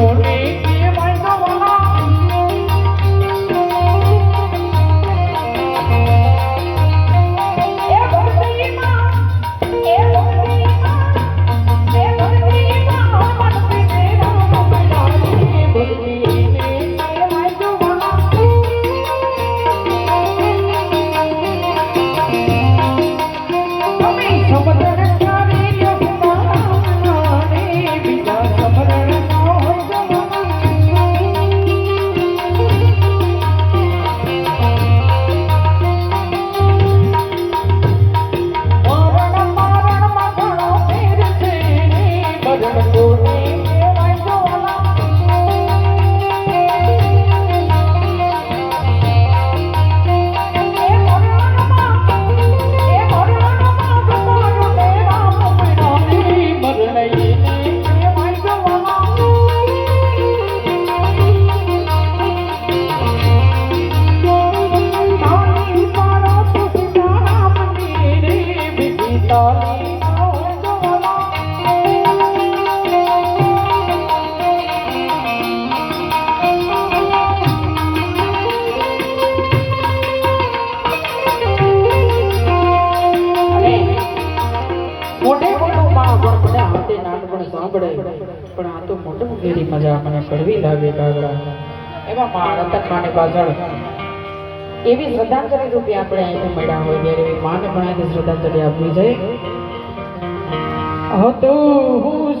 জীবন સાંભળે પણ આ તો મોટો ઘેરી મજા મને કડવી લાગે કાગડા. એમાં મા રતન માને પાછળ એવી શ્રદ્ધાંજલિ રૂપે આપણે અહીંથી મળ્યા હોય ત્યારે એવી માને પણ અહીંથી શ્રદ્ધાંજલિ આપવી જોઈએ. હતો હું